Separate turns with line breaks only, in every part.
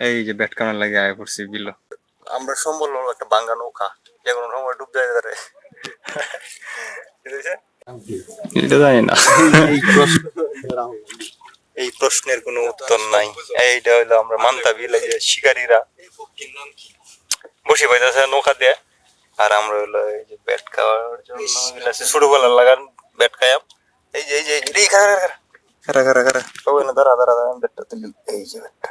এই যে ব্যাট কানার লাগে আয় পড়ছি বিল আমরা সম্বল একটা বাঙ্গা নৌকা যে কোনো সময় ডুব যায় ধরে এটা জানি না এই প্রশ্নের কোনো উত্তর নাই এইটা হইল আমরা মানতা বিল যে শিকারীরা বসে পাইতেছে নৌকা দিয়ে আর আমরা হইল এই যে ব্যাট খাওয়ার জন্য আছে ছোটবেলার লাগান ব্যাট খাইয়াম এই যে এই যে এই খারা খারা খারা খারা সবাই না দাঁড়া দাঁড়া দাঁড়া ব্যাটটা তুলি এই যে ব্যাটটা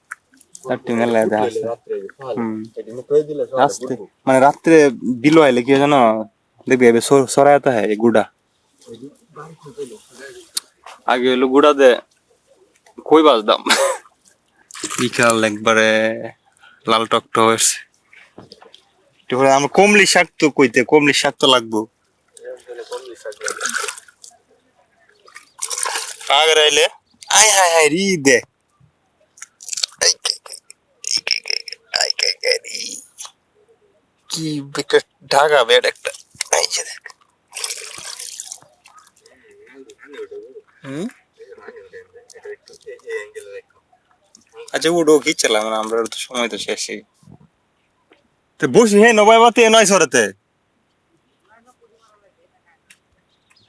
মানে রাত্রে বিলো আইলে কি হয় জানো? দেখবি এবার সরাইতে হয় গুড়া। আগে হলো গুড়া দে কই বাজদাম বিকাল একবারে লাল টক হয়েছে। এরপরে আমার কমলি শাক তো কইতে কমলি শাক তো লাগবো। আগে রাইলে আয় হায় হায় রি দে আই কে কে, এই কে কে, আই কে একটা ঢাকা বেড একটা। এই যে দেখ। আচ্ছা উডো কি চালাম আমরা তো সময় তো শেষই। তো বসি হে, নবাই বাতি নয় সরাতে।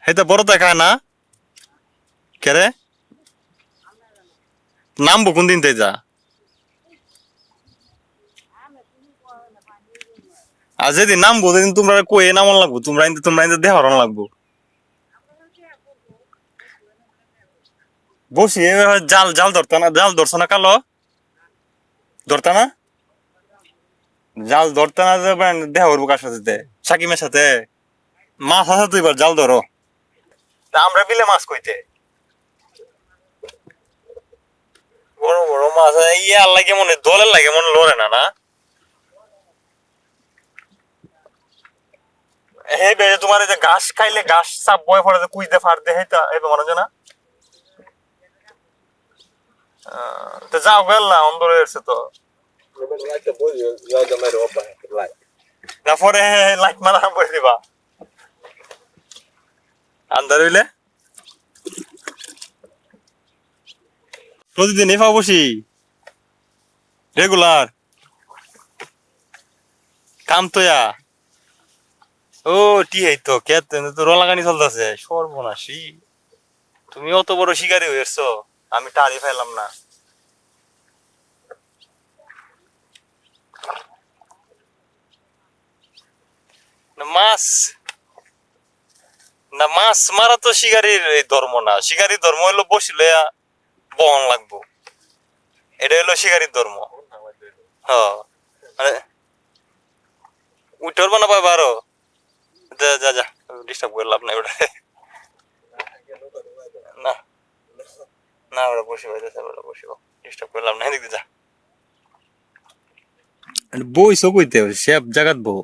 হেতা বড় দেখায় না? কেরে নামবো কোন দিন যা। আর যেদিন নামবো সেদিন তোমরা কয়ে নামন লাগবো, তোমরা কিন্তু তোমরা কিন্তু দেহ হরণ লাগবো। বসি জাল জাল ধরতো না? জাল ধরছো না কালো? ধরতা না? জাল ধরতে না দেহ করব কার সাথে সাকিমের সাথে? মাছ আছে তো এবার, জাল ধরো। আমরা বিলে মাছ কইতে। বড় বড় মাছ ইয়ে লাগে মনে দলের লাগে মনে লড়ে না না? হে তোমার যে ঘাস খাইলে ঘাস চাপ বয় পড়ে কুইতে ফাড়তে হেতা এবে মনে হয় না? তো যাও এসে তো। না পরে লাইট মারা করে দিবা। আন্দার হইলে? প্রতিদিন এফা বসি। রেগুলার। কাম তো ইয়া। ও, টি এই তো, কে তো রলাগানি চলতেছে, সর্বনাশী। তুমি অত বড় শিকারি হয়েছো, আমি টারি ফেলাম না। মাছ না মাছ মারা তো শিকারির এই ধর্ম না। শিকারির ধর্ম হইল বসিলে বহন লাগবো। এটা হইল শিকারির ধর্ম। হ্যাঁ মানে উঠর বানা পাবে আরও যা যা যা ডিস্টার্ব করে লাভ নাই ওটা না না ওটা বসে পাইতেছে ওটা বসে ডিস্টার্ব করলাম নাই এদিকে যা। বইছো কইতে শেফ জাগাত বউ।